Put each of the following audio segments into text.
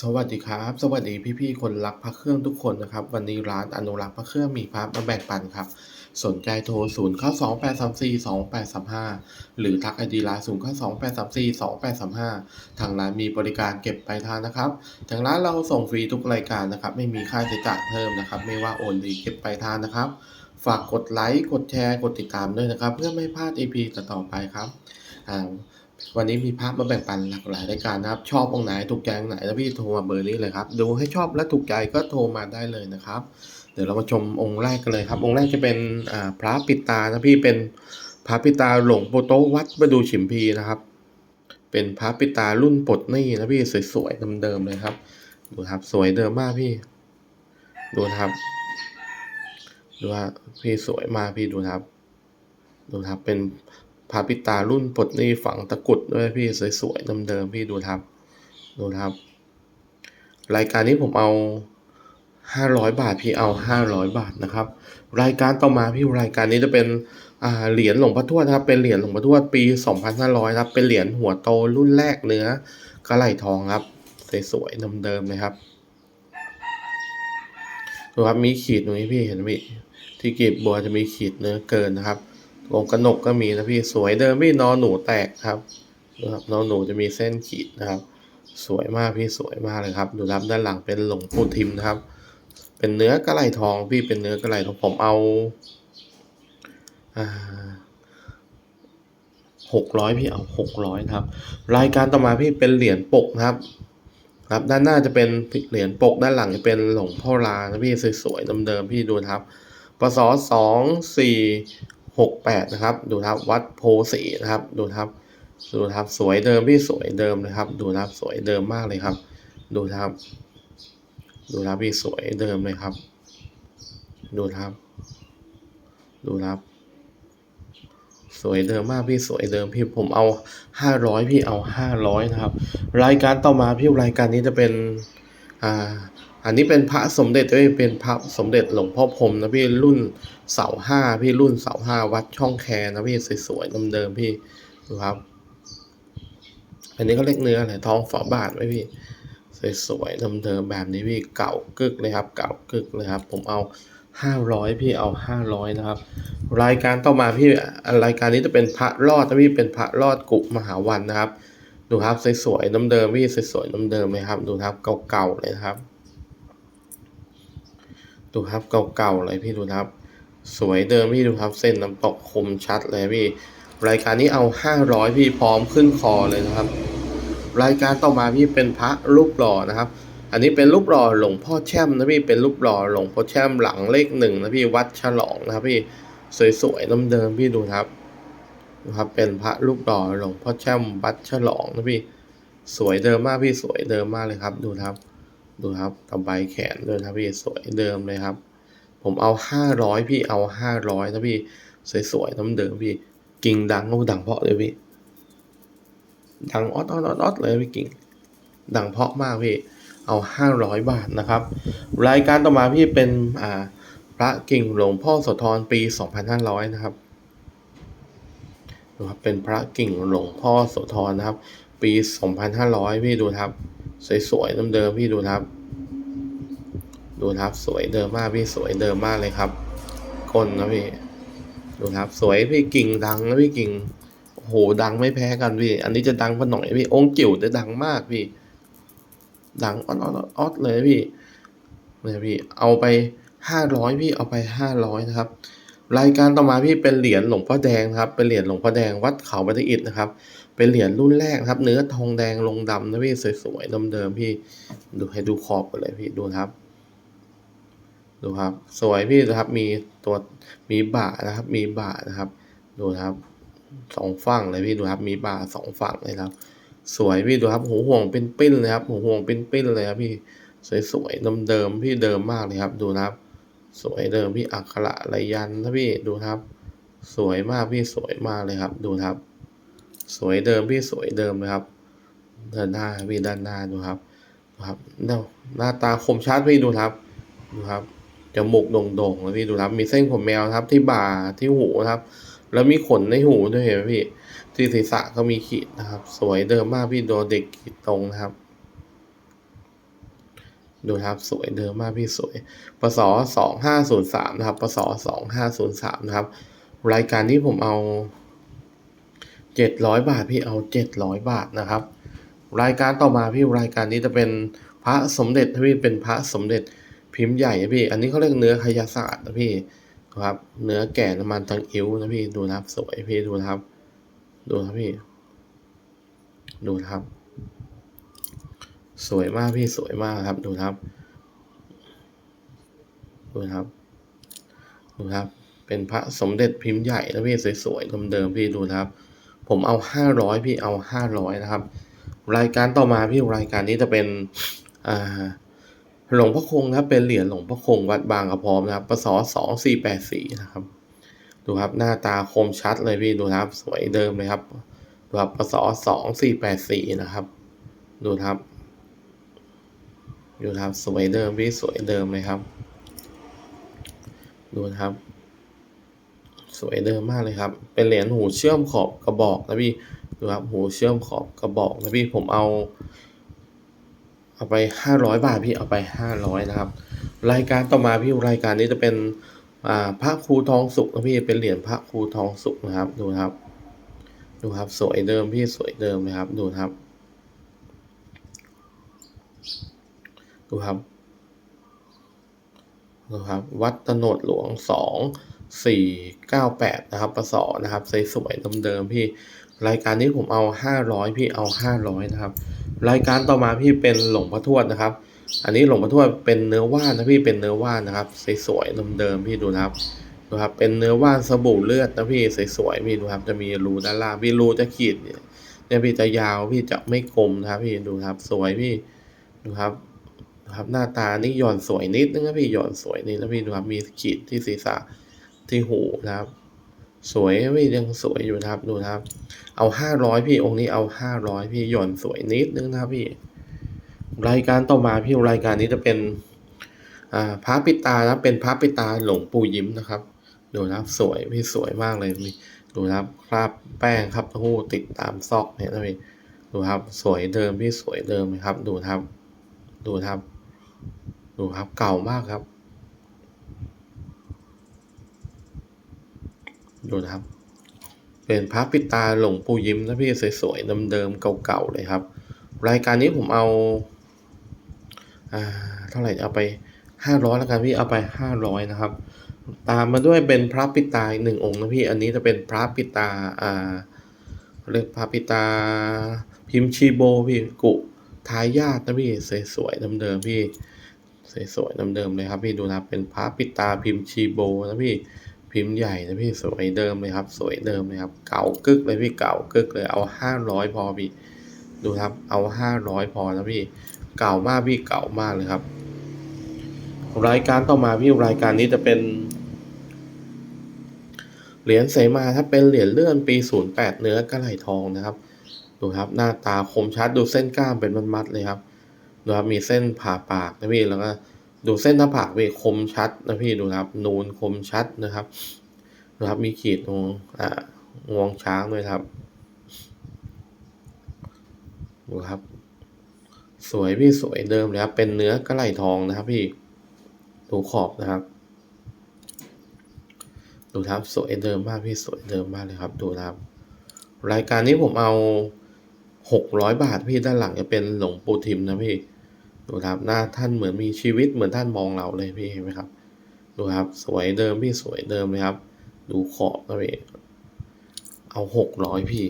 สวัสดีครับ สวัสดีพี่ๆคนรักพระเครื่องทุกคนนะครับ วันนี้ร้านอนุรักษ์พระเครื่องมีพระมาแบ่งปันครับ สนใจโทร0 9 2 8 3 4 2 8 3 5หรือทักไอดีไลน์0 9 2 8 3 4 2 8 3 5ทางร้านมีบริการเก็บปลายทางนะครับ ทางร้านเราส่งฟรีทุกรายการนะครับ ไม่มีค่าใช้จ่ายเพิ่มนะครับ ไม่ว่าโอนหรือเก็บปลายทางนะครับ ฝากกดไลค์กดแชร์กดติดตามด้วยนะครับ เพื่อไม่พลาด EP ต่อๆไปครับอ่า วันนี้มีภาพมาแบ่งปันหลากหลายรายการนะครับ ชอบองไหนถูกใจองไหนแล้วพี่โทรมาเบอร์นี้เลยครับ ดูให้ชอบและถูกใจก็โทรมาได้เลยนะครับ เดี๋ยวเรามาชมองค์แรกกันเลยครับ องค์แรกจะเป็นพระปิตานะพี่เป็นพระปิตาหลวงปโตวัดประดูฉิมพีนะครับ เป็นพระปิตารุ่นปดหนี้นะพี่สวยๆเดิมๆเลยครับ ดูครับสวยเดิมมากพี่ ดูครับดูว่าพี่สวยมากพี่ดูครับ ดูครับเป็น พระปิตารุ่นปลดหนี้ฝังตะกรุดด้วยพี่สวยๆเดิมๆพี่ดูครับ ดูครับ รายการนี้ผมเอาห้าร้อยบาทพี่เอาห้าร้อยบาทนะครับ รายการต่อมาพี่รายการนี้จะเป็นอ่าเหรียญหลวงพ่อทวดครับเป็นเหรียญหลวงพ่อทวดปีสองพันห้าร้อยครับเป็นเหรียญหัวโตรุ่นแรกเนื้อกระไหลทองครับสวยๆเดิมๆเลยครับดูครับมีขีดตรงนี้พี่เห็นไหมพี่ที่กีบบัวจะมีขีดเนื้อเกินนะครับ วงกระหนกก็มีนะพี่สวยเดิมพี่นอนหนูแตกครับนะครับนอนหนูจะมีเส้นขีดนะครับ สวยมากพี่สวยมากเลยครับ ดูรับด้านหลังเป็นหลงปูทิมนะครับ เป็นเนื้อกระไหลทองพี่เป็นเนื้อกระไหลทองผมเอาหกร้อยพี่เอาหกร้อยครับ รายการต่อมาพี่เป็นเหรียญปกนะครับ ครับด้านหน้าจะเป็นเหรียญปกด้านหลังจะเป็นหลงพ่อลานะพี่สวยๆเดิมๆพี่ดูครับปศสองสี่ หกแปดนะครับ ดูครับวัดโพสีนะครับ ดูครับ ดูครับสวยเดิมพี่สวยเดิมนะครับ ดูครับสวยเดิมมากเลยครับ ดูครับ ดูครับพี่สวยเดิมเลยครับ ดูครับ ดูครับ สวยเดิมมากพี่สวยเดิมพี่ผมเอาห้าร้อยพี่เอาห้าร้อยนะครับ รายการต่อมาพี่รายการนี้จะเป็นอ่า อันนี้เป็นพระสมเด็จด้วยเป็นพระสมเด็จหลวงพ่อพรมนะพี่รุ่นเสาห้าพี่รุ่นเสาห้าวัดช่องแคนะพี่สวยๆเดิมๆพี่ดูครับ อันนี้ก็เล็กเนื้ออะไรทองฝาบาทไว้พี่สวยๆเดิมๆแบบนี้พี่เก่ากึกเลยครับ เก่ากึกเลยครับ ผมเอาห้าร้อยพี่เอาห้าร้อยนะครับ รายการต่อมาพี่รายการนี้จะเป็นพระรอดนะพี่เป็นพระรอดกุมหาวันนะครับ ดูครับสวยๆเดิมๆพี่สวยๆเดิมๆเลยครับ ดูครับเก่าๆเลยครับ ดูครับเก่าๆเลยพี่ดูครับ สวยเดิมพี่ดูครับเส้นน้ำตกคมชัดเลยพี่ รายการนี้เอาห้าร้อยพี่พร้อมขึ้นคอเลยนะครับ รายการต่อมาพี่เป็นพระรูปหล่อนะครับ อันนี้เป็นรูปหล่อหลวงพ่อแช่มนะพี่เป็นรูปหล่อหลวงพ่อแช่มหลังเลขหนึ่งนะพี่วัดฉลองนะครับพี่สวยๆเดิมๆพี่ดูครับนะครับเป็นพระรูปหล่อหลวงพ่อแช่มวัดฉลองนะพี่สวยเดิมมากพี่สวยเดิมมากเลยครับ ดูครับ ดูครับตะไบแขนด้วยนะพี่สวยเดิมเลยครับ ผมเอาห้าร้อยพี่เอาห้าร้อยนะพี่สวยๆน้ำเดิมพี่กิ่งดังก็ดังเพาะเลยพี่ดังออดออดออดออดเลยพี่กิ่งดังเพาะมากพี่เอาห้าร้อยบาทนะครับ รายการต่อมาพี่เป็นอ่าพระกิ่งหลวงพ่อโสธรปีสองพันห้าร้อยนะครับดูครับเป็นพระกิ่งหลวงพ่อโสธรนะครับ ปีสองพันห้าร้อยพี่ดูครับ สวยๆเดิมๆพี่ดูนะครับ ดูนะครับสวยเดิมมากพี่สวยเดิมมากเลยครับก้นนะพี่ ดูนะครับสวยพี่กิ่งดังนะพี่กิ่งโอ้โหดังไม่แพ้กันพี่ อันนี้จะดังกว่าหน่อยพี่องค์จิ๋วจะดังมากพี่ ดังออดออดออดเลยพี่เนี่ยพี่เอาไปห้าร้อยพี่เอาไปห้าร้อยนะครับ รายการต่อมาพี่เป็นเหรียญหลวงพ่อแดงครับ เป็นเหรียญหลวงพ่อแดงวัดเขาบันอิตนะครับ เป็นเหรียญรุ่นแรกครับ เนื้อทองแดงลงดำนะพี่ สวยๆเดิมๆพี่ ดูให้ดูขอบกันเลยพี่ดูครับ ดูครับ สวยพี่นะครับ มีตัวมีบ่านะครับ มีบ่านะครับ ดูครับสองฝั่งเลยพี่ดูครับ มีบ่าสองฝั่งเลยครับ สวยพี่ดูครับหูห่วงเป็นปิ้นเลยครับหูห่วงเป็นปิ้นเลยครับพี่สวยๆเดิมๆพี่เดิมมากเลยครับ ดูนะครับสวยเดิมพี่อักขระระยันนะพี่ดูครับ สวยมากพี่สวยมากเลยครับ ดูครับ สวยเดิมพี่สวยเดิมเลยครับด้านหน้าพี่ด้านหน้าดูครับดูครับหน้าหน้าตาคมชัดพี่ดูครับดูครับจมูกโด่งๆนะพี่ดูครับ มีเส้นผมแมวครับที่บ่าที่หูครับ แล้วมีขนในหูด้วยเห็นไหมพี่ ที่ศีรษะก็มีขีดนะครับ สวยเดิมมากพี่โดนเด็กขีดตรงนะครับ ดูครับสวยเดิมมากพี่สวยปศสองห้าศูนย์สามนะครับปศสองห้าศูนย์สามนะครับ รายการที่ผมเอา เจ็ดร้อยบาทพี่เอาเจ็ดร้อยบาทนะครับ รายการต่อมาพี่รายการนี้จะเป็นพระสมเด็จพี่เป็นพระสมเด็จพิมพ์ใหญ่นะพี่ อันนี้เขาเรียกเนื้อขยศาสตร์นะพี่ครับ เนื้อแก่น้ำมันตังอิ้วนะพี่ดูนะครับสวยพี่ดูนะครับ ดูนะครับพี่ ดูนะครับ สวยมากพี่สวยมากครับ ดูนะครับ ดูนะครับดูนะครับ เป็นพระสมเด็จพิมพ์ใหญ่นะพี่สวยๆเดิมๆพี่ดูนะครับ ผมเอาห้าร้อยพี่เอาห้าร้อยนะครับ รายการต่อมาพี่รายการนี้จะเป็นหลวงพ่อคงนะครับเป็นเหรียญหลวงพ่อคงวัดบางกระพร้อมนะครับปศสองสี่แปดสี่นะครับ ดูครับหน้าตาคมชัดเลยพี่ดูครับ สวยเดิมเลยครับดูครับปศสองสี่แปดสี่นะครับ ดูครับดูครับสวยเดิมพี่สวยเดิมเลยครับ ดูนะครับ วยเดิมมากเลยครับ เป็นเหรียญหูเชื่อมขอบกระบอกนะพี่ดูครับหูเชื่อมขอบกระบอกนะพี่ผมเอาเอาไปห้าร้อยบาทพี่เอาไปห้าร้อยนะครับ รายการต่อมาพี่รายการนี้จะเป็นอ่าพระครูทองสุกนะพี่เป็นเหรียญพระครูทองสุกนะครับดูครับ ดูครับสวยเดิมพี่สวยเดิมนะครับ ดูครับ ดูครับนะครับ วัดตโนดหลวงสอง สี่เก้าแปดนะครับปศนะครับสวยๆเดิมๆพี่ รายการนี้ผมเอาห้าร้อยพี่เอาห้าร้อยนะครับ รายการต่อมาพี่เป็นหลงพ่อทวดนะครับ อันนี้หลงพ่อทวดเป็นเนื้อว่านนะพี่เป็นเนื้อว่านนะครับสวยๆเดิมๆพี่ดูนะครับดูครับเป็นเนื้อว่านสบู่เลือดนะพี่สวยๆพี่ดูครับจะมีรูด้านล่างพี่รูจะขีดเนี่ยพี่จะยาวพี่จะไม่กลมนะครับ พี่ดูครับสวยพี่ดูครับนะครับหน้าตานี่หย่อนสวยนิดนึงนะพี่หย่อนสวยนิดนะพี่ดูครับมีขีดที่ศีรษะ ที่หูนะครับ สวยพี่ยังสวยอยู่นะครับดูนะครับ เอาห้าร้อยพี่องค์นี้เอาห้าร้อยพี่หย่อนสวยนิดนึงนะครับพี่รายการต่อมาพี่รายการนี้จะเป็นอ่าพระปิตานะเป็นพระปิตาหลวงปู่ยิ้มนะครับ ดูนะครับสวยพี่สวยมากเลยพี่ดูนะครับคราบแป้งครับหูติดตามซอกเนี่ยนะพี่ดูครับ สวยเดิมพี่สวยเดิมครับ ดูนะครับ ดูนะครับ ดูครับเก่ามากครับ ดูนะครับ เป็นพระปิตาหลวงปู่ยิ้มนะพี่สวยๆเดิมๆเก่าๆเลยครับ รายการนี้ผมเอาอ่าเท่าไหร่เอาไปห้าร้อยแล้วกันพี่เอาไปห้าร้อยนะครับ ตามมาด้วยเป็นพระปิตาหนึ่งองค์นะพี่อันนี้จะเป็นพระปิตาอ่าเรียกพระปิตาพิมพ์ชีโบพี่กุทายาทนะพี่สวยๆเดิมๆพี่สวยๆเดิมๆเลยครับพี่ดูนะเป็นพระปิตาพิมพ์ชีโบนะพี่ พิมพ์ใหญ่นะพี่สวยเดิมเลยครับ สวยเดิมเลยครับ เก่ากึกเลยพี่เก่ากึกเลยเอาห้าร้อยพอพี่ ดูครับ เอาห้าร้อยพอนะพี่ เก่ามากพี่เก่ามากเลยครับ รายการต่อมาพี่รายการนี้จะเป็นเหรียญเสมาถ้าเป็นเหรียญเลื่อนปีศูนย์แปดเนื้อกระไหลทองนะครับ ดูครับหน้าตาคมชัดดูเส้นกล้ามเป็นมัดๆเลยครับดูครับมีเส้นผ่าปากนะพี่แล้วก็ ดูเส้นหน้าผากพี่คมชัดนะพี่ดูครับ นูนคมชัดนะครับนะครับ มีขีดตรงอ่างวงช้างด้วยครับดูครับ สวยพี่สวยเดิมเลยครับ เป็นเนื้อกระไหลทองนะครับ พี่ดูขอบนะครับ ดูครับสวยเดิมมากพี่สวยเดิมมากเลยครับ ดูครับ รายการนี้ผมเอาหกร้อยบาทพี่ด้านหลังจะเป็นหลวงปู่ทิมนะพี่ ดูครับหน้าท่านเหมือนมีชีวิตเหมือนท่านมองเราเลยพี่เห็นไหมครับ ดูครับ สวยเดิมพี่สวยเดิมเลยครับ ดูขอบนะพี่เอาหกร้อยพี่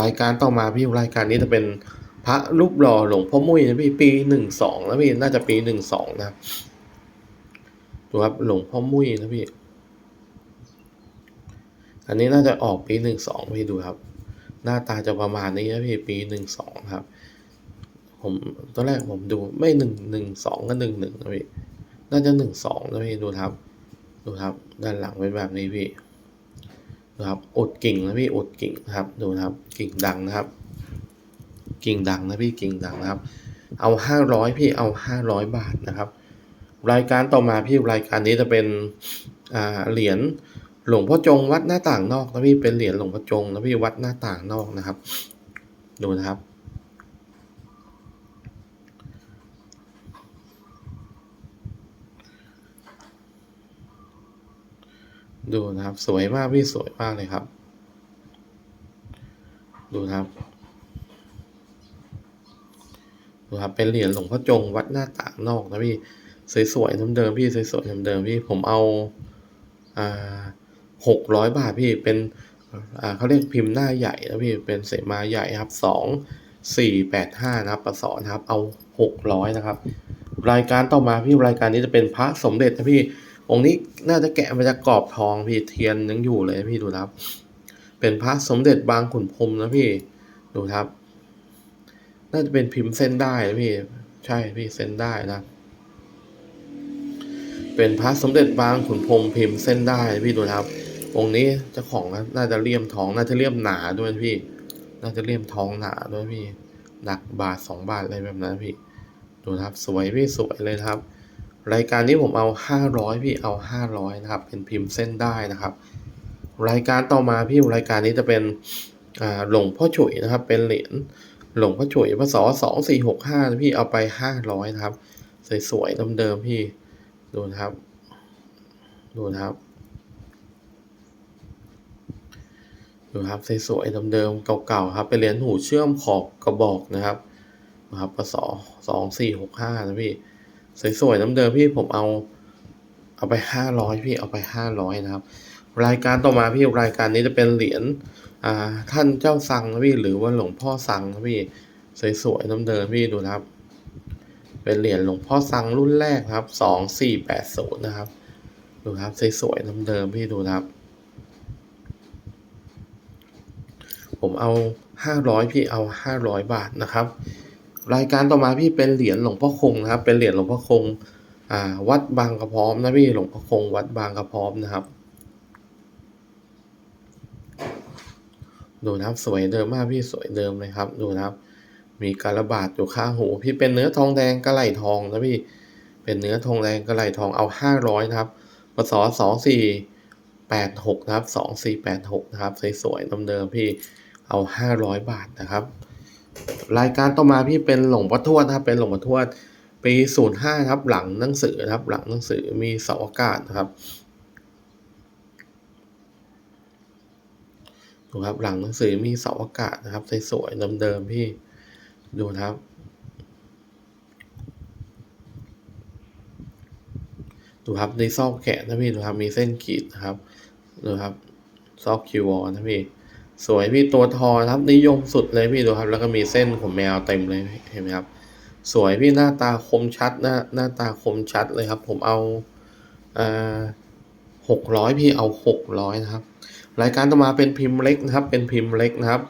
รายการต่อมาพี่รายการนี้จะเป็นพระรูปหล่อหลวงพ่อมุ้ยนะพี่ปีหนึ่งสองนะพี่น่าจะปีหนึ่งสองนะครับดูครับหลวงพ่อมุ้ยนะพี่อันนี้น่าจะออกปีหนึ่งสองพี่ดูครับ หน้าตาจะประมาณนี้นะพี่ปีหนึ่งสองครับ ผมตอนแรกผมดูไม่หนึ่งหนึ่งสองก็หนึ่งหนึ่งนะพี่น่าจะหนึ่งสองนะพี่ดูครับ ดูครับ ด้านหลังเป็นแบบนี้พี่ดูครับอดกิ่งนะพี่อดกิ่งนะครับ ดูครับกิ่งดังนะครับ กิ่งดังนะพี่กิ่งดังนะครับ เอาห้าร้อยพี่เอาห้าร้อยบาทนะครับ รายการต่อมาพี่รายการนี้จะเป็นอ่าเหรียญหลวงพ่อจงวัดหน้าต่างนอกนะพี่เป็นเหรียญหลวงพ่อจงนะพี่วัดหน้าต่างนอกนะครับ ดูนะครับ ดูนะครับ สวยมากพี่สวยมากเลยครับ ดูนะครับ ดูครับ เป็นเหรียญหลวงพ่อจงวัดหน้าต่างนอกนะพี่ สวยๆเดิมๆพี่สวยๆเดิมๆพี่ ผมเอา อ่าหกร้อยบาทพี่ เป็น อ่าเขาเรียกพิมพ์หน้าใหญ่นะพี่ เป็นเสมาใหญ่ครับสองสี่แปดห้านะครับประสอนนะครับ เอาหกร้อยนะครับ รายการต่อมาพี่รายการนี้จะเป็นพระสมเด็จนะพี่ องค์นี้น่าจะแกะมาจากกรอบทองพี่เทียนยังอยู่เลยพี่ดูครับ เป็นพระสมเด็จบางขุนพรมนะพี่ดูครับ น่าจะเป็นพิมพ์เส้นได้นะพี่ ใช่พี่เส้นได้นะ เป็นพระสมเด็จบางขุนพรมพิมพ์เส้นได้พี่ดูครับ องค์นี้เจ้าของน่าจะเลี่ยมทอง น่าจะเลี่ยมหนาด้วยพี่ น่าจะเลี่ยมทองหนาด้วยพี่หนักบาทสองบาทอะไรแบบนั้นพี่ ดูครับ สวยพี่สวยเลยครับ รายการนี้ผมเอาห้าร้อยพี่เอาห้าร้อยนะครับ เป็นพิมพ์เส้นได้นะครับ รายการต่อมาพี่รายการนี้จะเป็นหลวงพ่อฉุยนะครับ เป็นเหรียญหลวงพ่อฉุยพศสองสี่หกห้าพี่เอาไปห้าร้อยนะครับ สวยๆเดิมๆพี่ดูนะครับ ดูนะครับดูครับสวยๆเดิมๆเก่าๆครับเป็นเหรียญหูเชื่อมขอบกระบอกนะครับนะครับปศสองสี่หกห้านะพี่ สวยๆน้ำเดิมพี่ผมเอา เอาไปห้าร้อยพี่เอาไปห้าร้อยนะครับ รายการต่อมาพี่รายการนี้จะเป็นเหรียญอ่าท่านเจ้าสังนะพี่หรือว่าหลวงพ่อสังนะพี่สวยๆน้ำเดิมพี่ดูนะครับ เป็นเหรียญหลวงพ่อสังรุ่นแรกครับสองสี่แปดศูนย์นะครับ ดูครับสวยๆน้ำเดิมพี่ดูครับ ผมเอาห้าร้อยพี่เอาห้าร้อยบาทนะครับ รายการต่อมาพี่เป็นเหรียญหลวงพ่อคงนะครับ เป็นเหรียญหลวงพ่อคงอ่าวัดบางกระพร้อมนะพี่หลวงพ่อคงวัดบางกระพร้อมนะครับ ดูนะครับสวยเดิมมากพี่สวยเดิมเลยครับ ดูนะครับ มีการระบาดอยู่ข้างหูพี่เป็นเนื้อทองแดงกระไหลทองนะพี่เป็นเนื้อทองแดงกระไหลทองเอาห้าร้อยนะครับปศสองสี่แปดหกนะครับสองสี่แปดหกนะครับสวยๆเดิมๆพี่เอาห้าร้อยบาทนะครับ รายการต่อมาพี่เป็นหลงพ่อทวดนะครับเป็นหลงพ่อทวดปีศูนย์ห้าครับหลังหนังสือครับ หลังหนังสือมีเสาอากาศนะครับดูครับหลังหนังสือมีเสาอากาศนะครับสวยๆเดิมๆพี่ดูครับดูครับในซอกแขนนะพี่ดูครับมีเส้นขีดนะครับดูครับซอกคิวอนะพี่ สวยพี่ตัวทอครับนิยมสุดเลยพี่ดูครับ แล้วก็มีเส้นขนแมวเต็มเลยเห็นไหมครับ สวยพี่หน้าตาคมชัดหน้าหน้าตาคมชัดเลยครับ ผมเอาหกร้อยพี่เอาหกร้อยนะครับ รายการต่อมาเป็นพิมพ์เล็กนะครับ เป็นพิมพ์เล็กนะครับ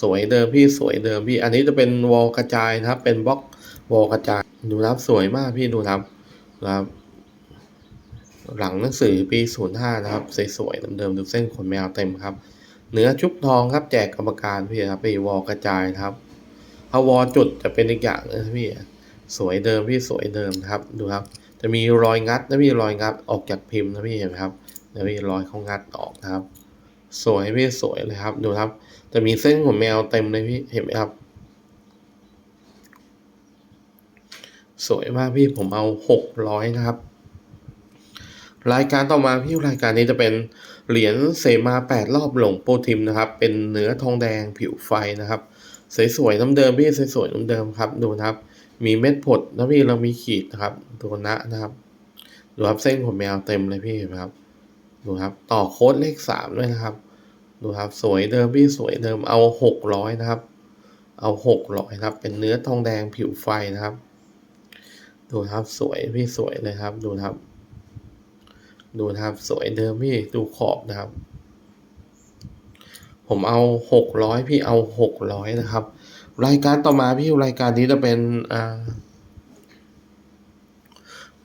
สวยเดิมพี่สวยเดิมพี่ อันนี้จะเป็นวอลกระจายนะครับ เป็นบล็อกวอลกระจายดูนะครับสวยมากพี่ดูนะครับนะครับหลังหนังสือปี 05 นะครับ สวยๆเดิมๆดูเส้นขนแมวเต็มครับ เนื้อชุบทองครับแจกกรรมการพี่ครับไปวอลกระจายครับถ้าวอลจุดจะเป็นอีกอย่างนะพี่สวยเดิมพี่สวยเดิมครับดูครับ จะมีรอยงัดนะพี่รอยงัดออกจากพิมพ์นะพี่เห็นไหมครับนะพี่รอยเขางัดออกครับ สวยพี่สวยเลยครับดูครับ จะมีเส้นขนแมวเต็มเลยพี่เห็นไหมครับ สวยมากพี่ผมเอาหกร้อยนะครับ รายการต่อมาพี่รายการนี้จะเป็น เหรียญเสมาแปดรอบหลงโปรทิมนะครับ เป็นเนื้อทองแดงผิวไฟนะครับ สวยๆน้ำเดิมพี่สวยๆน้ำเดิมครับดูนะครับ มีเม็ดผดนะพี่เรามีขีดนะครับตัวนะนะครับดูครับเส้นขนแมวเต็มเลยพี่เห็นไหมครับดูครับต่อโค้ดเลขสามด้วยนะครับ ดูครับสวยเดิมพี่สวยเดิมเอาหกร้อยนะครับ เอาหกร้อยครับ เป็นเนื้อทองแดงผิวไฟนะครับ ดูครับสวยพี่สวยเลยครับ ดูครับ ดูนะครับ สวยเดิมพี่ดูขอบนะครับ ผมเอาหกร้อยพี่เอาหกร้อยนะครับ รายการต่อมาพี่รายการนี้จะเป็นอ่า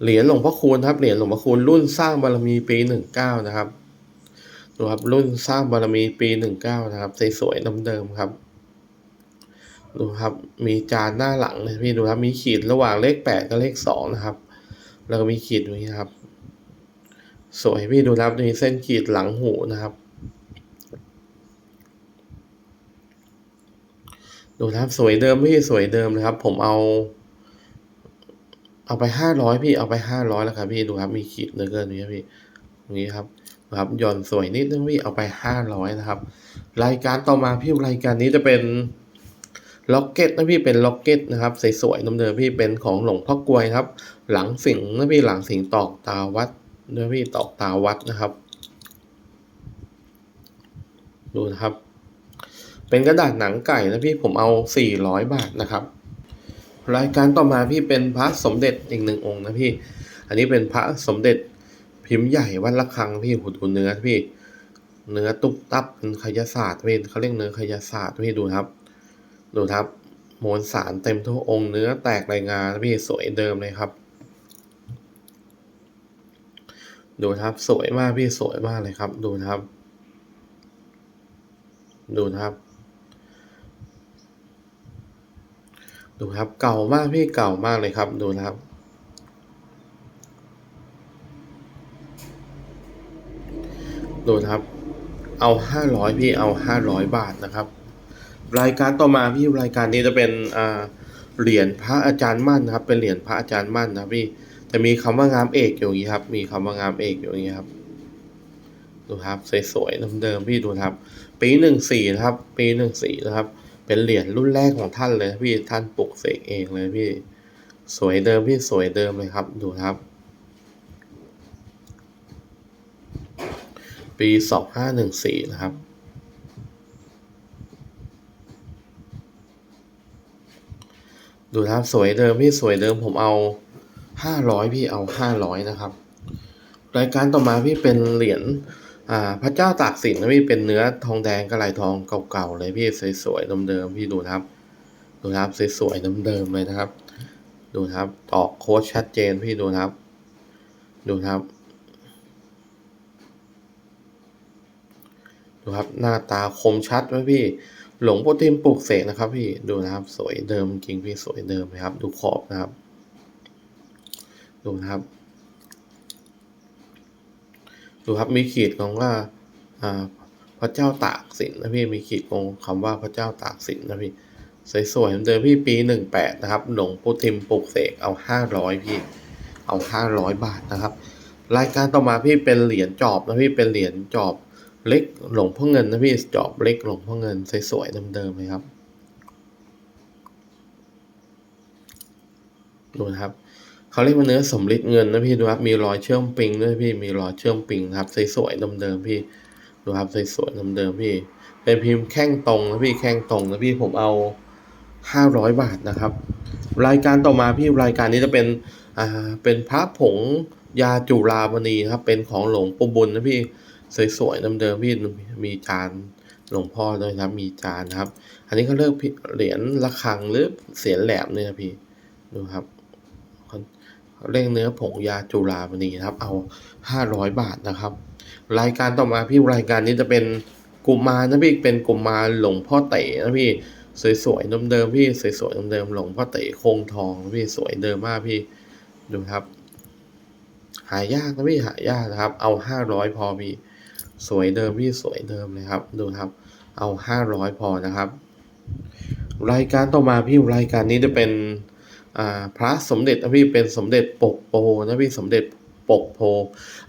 เหรียญหลวงพ่อคูณครับเหรียญหลวงพ่อคูณรุ่นสร้างบารมีปีหนึ่งเก้านะครับดูครับรุ่นสร้างบารมีปีหนึ่งเก้านะครับสวยๆเดิมๆครับดูครับมีจานหน้าหลังเลยพี่ดูครับมีขีดระหว่างเลขแปดกับเลขสองนะครับ แล้วก็มีขีดตรงนี้ครับ สวยพี่ดูนะครับมีเส้นขีดหลังหูนะครับ ดูนะครับสวยเดิมพี่สวยเดิมนะครับ ผมเอา เอาไปห้าร้อยพี่เอาไปห้าร้อยแล้วครับพี่ดูครับมีขีดเลือเกินนี้พี่ตรงนี้ครับนะครับหย่อนสวยนิดนึงพี่เอาไปห้าร้อยนะครับ รายการต่อมาพี่รายการนี้จะเป็นล็อกเก็ตนะพี่เป็นล็อกเก็ตนะครับสวยๆน้ำเดิมพี่เป็นของหลวงพ่อกลวยครับ หลังสิงนะพี่หลังสิงตอกตาวัด นะพี่ตอกตาวัดนะครับ ดูนะครับ เป็นกระดาษหนังไก่นะพี่ผมเอาสี่ร้อยบาทนะครับ รายการต่อมาพี่เป็นพระสมเด็จอีกหนึ่งองค์นะพี่ อันนี้เป็นพระสมเด็จพิมพ์ใหญ่วัดระฆังพี่หูดูเนื้อพี่ เนื้อตุ๊บตับเป็นขยศาสตร์พี่เขาเรียกเนื้อขยศาสตร์พี่ดูครับ ดูครับมวลสารเต็มทั่วองค์เนื้อแตกรายงานพี่สวยเดิมเลยครับ ดูครับสวยมากพี่สวยมากเลยครับ ดูครับ ดูครับ ดูครับเก่ามากพี่เก่ามากเลยครับ ดูครับ ดูครับ เอาห้าร้อยพี่เอาห้าร้อยบาทนะครับ รายการต่อมาพี่รายการนี้จะเป็นอ่าเหรียญพระอาจารย์มั่นนะครับ เป็นเหรียญพระอาจารย์มั่นนะพี่ จะมีคำว่างามเอกอยู่อย่างนี้ครับ มีคำว่างามเอกอยู่อย่างนี้ครับ ดูครับสวยๆเดิมๆพี่ดูครับ ปีหนึ่งสี่นะครับ ปีหนึ่งสี่นะครับ เป็นเหรียญรุ่นแรกของท่านเลยพี่ท่านปลุกเสกเองเลยพี่ สวยเดิมพี่สวยเดิมเลยครับ ดูครับ ปีสองห้าหนึ่งสี่นะครับดูครับสวยเดิมพี่สวยเดิมผมเอา ห้าร้อยพี่เอาห้าร้อยนะครับ รายการต่อมาพี่เป็นเหรียญอ่าพระเจ้าตากสินนะพี่เป็นเนื้อทองแดงกระไหลทองเก่าๆเลยพี่สวยๆเดิมๆพี่ดูนะครับ ดูนะครับสวยๆเดิมๆเลยนะครับ ดูนะครับตอกโค้ดชัดเจนพี่ดูนะครับ ดูนะครับดูครับหน้าตาคมชัดไหมพี่ หลงพ่อทิมปลูกเสกนะครับพี่ดูนะครับ สวยเดิมจริงพี่สวยเดิมเลยครับ ดูขอบนะครับ ดูนะครับ ดูครับมีขีดของว่าพระเจ้าตากสินนะพี่มีขีดของคำว่าพระเจ้าตากสินนะพี่สวยๆเดิมพี่ปีหนึ่งแปดนะครับหลวงพ่ทิมปลูกเสกเอาห้าร้อยพี่เอาห้าร้อยบาทนะครับ รายการต่อมาพี่เป็นเหรียญจอบนะพี่เป็นเหรียญจอบเล็กหลวงพ่อเงินนะพี่จอบเล็กหลวงพ่อเงินสวยๆเดิมๆเลยครับดูนะครับ เขาเรียกว่าเนื้อสำลิดเงินนะพี่ดูครับมีรอยเชื่อมปิงด้วยพี่มีรอยเชื่อมปิงครับสวยๆเดิมๆพี่ดูครับสวยๆเดิมๆพี่ เป็นพิมพ์แข้งตรงนะพี่แข้งตรงนะพี่ผมเอาห้าร้อยบาทนะครับ รายการต่อมาพี่รายการนี้จะเป็นอ่าเป็นพระผงยาจุฬามณีนะครับ เป็นของหลวงปู่บุญนะพี่สวยๆเดิมๆพี่มีจานหลวงพ่อด้วยครับมีจานครับ อันนี้เขาเรียกเหรียญระฆังหรือเสียนแหลมเนี่ยนะพี่ดูครับ เร่งเนื้อผงยาจุฬามณีนะครับเอาห้าร้อยบาทนะครับ รายการต่อมาพี่รายการนี้จะเป็นกุมารนะพี่เป็นกุมารหลวงพ่อเต๋นะพี่สวยๆเดิมๆพี่สวยๆเดิมๆหลวงพ่อเต๋โคงทองนะพี่สวยเดิมมากพี่ดูครับ หายากนะพี่หายากนะครับ เอาห้าร้อยพอพี่สวยเดิมพี่สวยเดิมเลยครับ ดูครับ เอาห้าร้อยพอนะครับ รายการต่อมาพี่รายการนี้จะเป็น พระสมเด็จนะพี่เป็นสมเด็จปกโพนะพี่สมเด็จปกโพ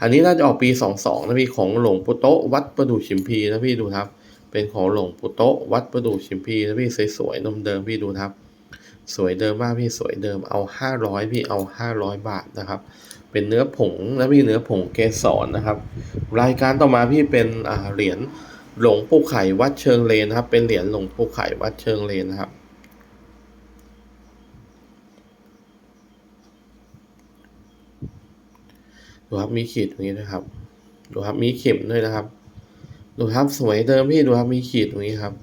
อันนี้น่าจะออกปีสองสองนะพี่ของหลวงปู่โตวัดประดู่ชิมพีนะพี่ดูครับ เป็นของหลวงปู่โตวัดประดู่ชิมพีนะพี่สวยๆนมเดิมพี่ดูครับ สวยเดิมมากพี่สวยเดิมเอาห้าร้อยพี่เอาห้าร้อยบาทนะครับเป็นเนื้อผงนะพี่เนื้อผงเกสรนะครับ รายการต่อมาพี่เป็นเหรียญหลวงปู่ไข่วัดเชิงเลนนะครับ เป็นเหรียญหลวงปู่ไข่วัดเชิงเลนนะครับ ดูครับมีขีดตรงนี้นะครับ ดูครับมีเข็มด้วยนะครับ ดูครับสวยเดิมพี่ดูครับมีขีดตรงนี้ครับ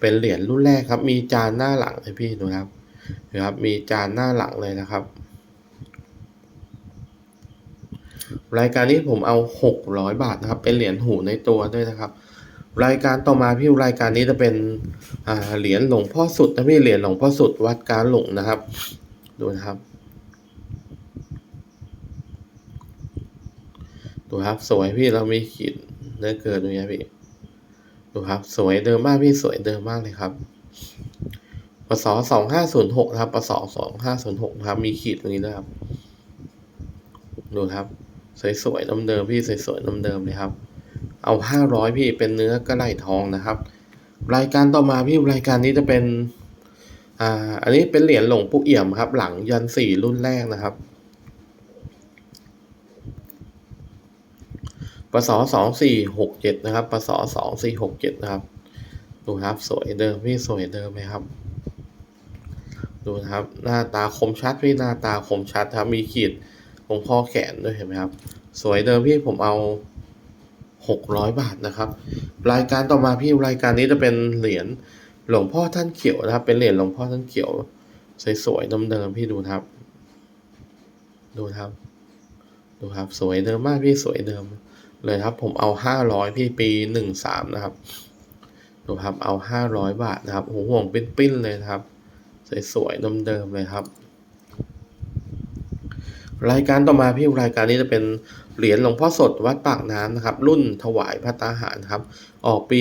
เป็นเหรียญรุ่นแรกครับ มีจานหน้าหลังเลยพี่ดูครับดูครับมีจานหน้าหลังเลยนะครับ รายการนี้ผมเอาหกร้อยบาทนะครับ เป็นเหรียญหูในตัวด้วยนะครับ รายการต่อมาพี่รายการนี้จะเป็นเหรียญหลวงพ่อสุดนะพี่เหรียญหลวงพ่อสุดวัดการหลงนะครับ ดูนะครับ ครับสวยพี่เรามีขีดเนื้อเกินตรงนี้พี่ดูครับ สวยเดิมมากพี่สวยเดิมมากเลยครับปศสองห้าศูนย์หกครับปศสองห้าศูนย์หกครับ มีขีดตรงนี้นะครับ ดูครับ สวยๆเดิมพี่สวยๆเดิมเลยครับ เอาห้าร้อยพี่เป็นเนื้อกระไหล่ทองนะครับ รายการต่อมาพี่รายการนี้จะเป็น อ่า อันนี้เป็นเหรียญหลวงปู่เอี่ยมครับ หลังยันสี่รุ่นแรกนะครับ ปศสองสี่หกเจ็ดนะครับปศสองสี่หกเจ็ดนะครับ ดูครับสวยเดิมพี่สวยเดิมไหมครับ ดูนะครับหน้าตาคมชัดพี่หน้าตาคมชัดครับมีขีดตรงข้อแขนด้วยเห็นไหมครับ สวยเดิมพี่ผมเอาหกร้อยบาทนะครับ รายการต่อมาพี่รายการนี้จะเป็นเหรียญหลวงพ่อท่านเขียวนะครับ เป็นเหรียญหลวงพ่อท่านเขียว สวยๆเดิมๆพี่ดูครับ ดูครับ ดูครับ สวยเดิมมากพี่สวยเดิม เลยครับ ผมเอาห้าร้อยพี่ปีหนึ่งสามนะครับ ดูครับเอาห้าร้อยบาทนะครับโอ้โหห่วงปิ้นๆเลยครับ สวยๆเดิมๆเลยครับ รายการต่อมาพี่รายการนี้จะเป็นเหรียญหลวงพ่อสดวัดปากน้ำนะครับ รุ่นถวายพระตาหารครับ ออกปี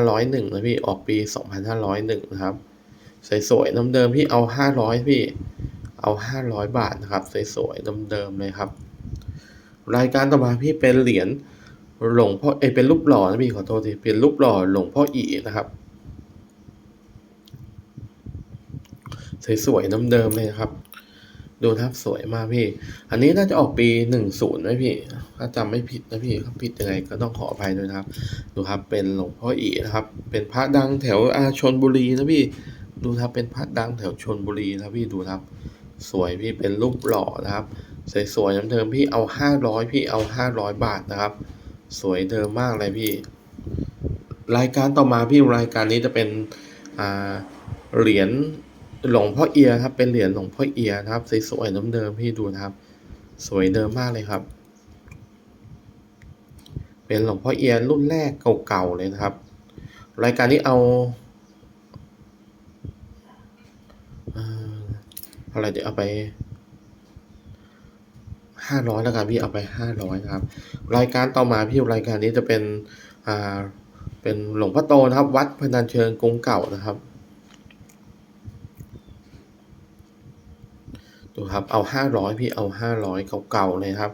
2501 นะพี่ออกปี 2501 นะครับสวยๆเดิมๆพี่เอา 500 พี่เอา 500 บาทนะครับสวยๆเดิมๆเลยครับ รายการต่อมาพี่เป็นเหรียญ หลวงพ่อเอเป็นรูปหล่อนะพี่ขอโทษทีเป็นรูปหล่อหลวงพ่ออีนะครับสวยๆน้ำเดิมเลยครับ ดูนะครับสวยมากพี่ อันนี้น่าจะออกปีหนึ่งศูนย์ไหมพี่ ถ้าจำไม่ผิดนะพี่ถ้าผิดยังไงก็ต้องขออภัยด้วยนะครับ ดูครับเป็นหลวงพ่ออีนะครับ เป็นพระดังแถวอาชนบุรีนะพี่ ดูครับเป็นพระดังแถวชนบุรีนะพี่ดูครับ สวยพี่เป็นรูปหล่อนะครับ สวยๆน้ำเดิมพี่เอาห้าร้อยพี่เอาห้าร้อยบาทนะครับ สวยเดิมมากเลยพี่ รายการต่อมาพี่รายการนี้จะเป็นอ่าเหรียญหลวงพ่อเอียครับ เป็นเหรียญหลวงพ่อเอียนะครับสวยๆเดิมๆพี่ดูนะครับ สวยเดิมมากเลยครับ เป็นหลวงพ่อเอียรุ่นแรกเก่าๆเลยนะครับ รายการนี้เอาเอ่ออะไรเดี๋ยวเอาไป ห้าร้อยแล้วกันพี่เอาไปห้าร้อยครับ รายการต่อมาพี่รายการนี้จะเป็นอ่าเป็นหลวงพ่อโตนะครับ วัดพนัญเชิงกรุงเก่านะครับดูครับเอาห้าร้อยพี่เอาห้าร้อยเก่าๆเลยครับ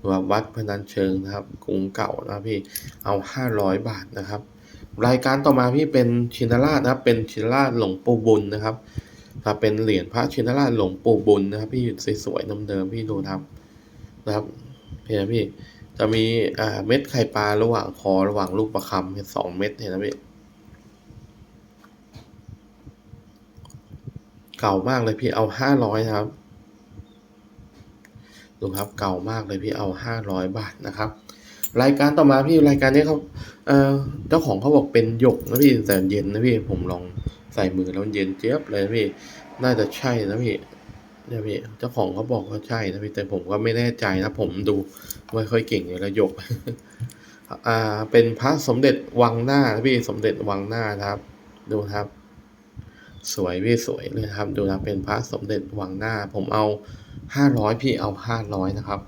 ดูครับวัดพนัญเชิงนะครับกรุงเก่านะพี่เอาห้าร้อยบาทนะครับ รายการต่อมาพี่เป็นชินราชนะครับ เป็นชินราชหลวงปู่บุญนะครับครับเป็นเหรียญพระชินราชหลวงปู่บุญนะครับ พี่สวยๆเดิมๆพี่ดูครับ นะครับเห็นไหมพี่จะมีอ่าเม็ดไข่ปลาระหว่างคอระหว่างลูกประคำเห็นสองเม็ดเห็นไหมพี่เก่ามากเลยพี่เอาห้าร้อยครับดูครับเก่ามากเลยพี่เอาห้าร้อยบาทนะครับ รายการต่อมาพี่รายการนี้เขาเอ่อเจ้าของเขาบอกเป็นหยกนะพี่แต่เย็นนะพี่ผมลองใส่มือแล้วมันเย็นเจี๊ยบเลยนะพี่น่าจะใช่นะพี่ เนี่ยพี่เจ้าของเขาบอกว่าใช่นะพี่แต่ผมก็ไม่แน่ใจนะ ผมดูไม่ค่อยเก่งเลยละยกอ่าเป็นพระสมเด็จวังหน้านะพี่สมเด็จวังหน้านะครับ ดูครับ สวยพี่สวยเลยครับ ดูนะเป็นพระสมเด็จวังหน้า ผมเอาห้าร้อยพี่เอาห้าร้อยนะครับ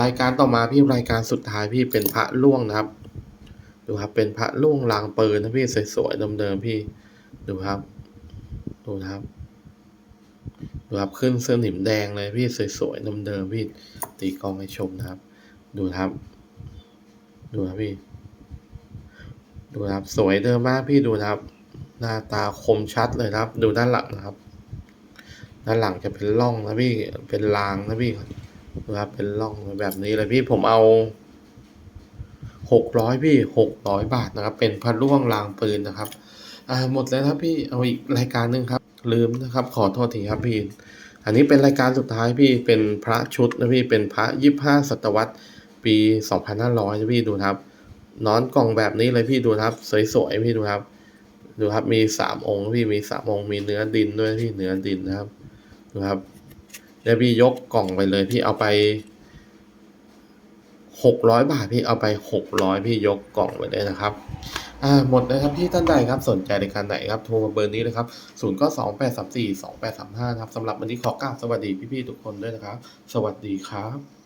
รายการต่อมาพี่รายการสุดท้ายพี่เป็นพระล่วงนะครับ ดูครับเป็นพระล่วงลางปืนนะพี่สวยๆเดิมๆพี่ ดูครับ ดูนะครับ ดูครับขึ้นเสื้อหนิมแดงเลยพี่สวยๆเดิมๆพี่ตีกองให้ชมนะครับ ดูครับ ดูครับพี่ ดูครับสวยเดิมมากพี่ดูครับ หน้าตาคมชัดเลยครับ ดูด้านหลังนะครับ ด้านหลังจะเป็นร่องนะพี่เป็นรางนะพี่ดูครับเป็นร่องแบบนี้เลยพี่ผมเอาหกร้อยพี่หกร้อยบาทนะครับ เป็นพระร่วงรางปืนนะครับ อ่าหมดแล้วครับพี่เอาอีกรายการหนึ่งครับ ลืมนะครับ ขอโทษทีครับพี่ อันนี้เป็นรายการสุดท้ายพี่เป็นพระชุดนะพี่เป็นพระยี่ห้าศตวรรษ ปีสองพันห้าร้อยนะพี่ดูครับนอนกล่องแบบนี้เลยพี่ดูครับ สวยๆพี่ดูครับ ดูครับมีสามองค์พี่มีสามองค์มีเนื้อดินด้วยพี่เนื้อดินนะครับดูครับเดี๋ยวพี่ยกกล่องไปเลยพี่เอาไปหกร้อยบาทพี่เอาไปหกร้อยพี่ยกกล่องไปเลยนะครับ อ่าหมดนะครับพี่ท่านใดครับสนใจในการไหนครับโทรมาเบอร์นี้เลยครับศูนย์ก็สองแปดสามสี่สองแปดสามห้าครับสำหรับวันนี้ขอกล่าวสวัสดีพี่ๆทุกคนด้วยนะครับ สวัสดีครับ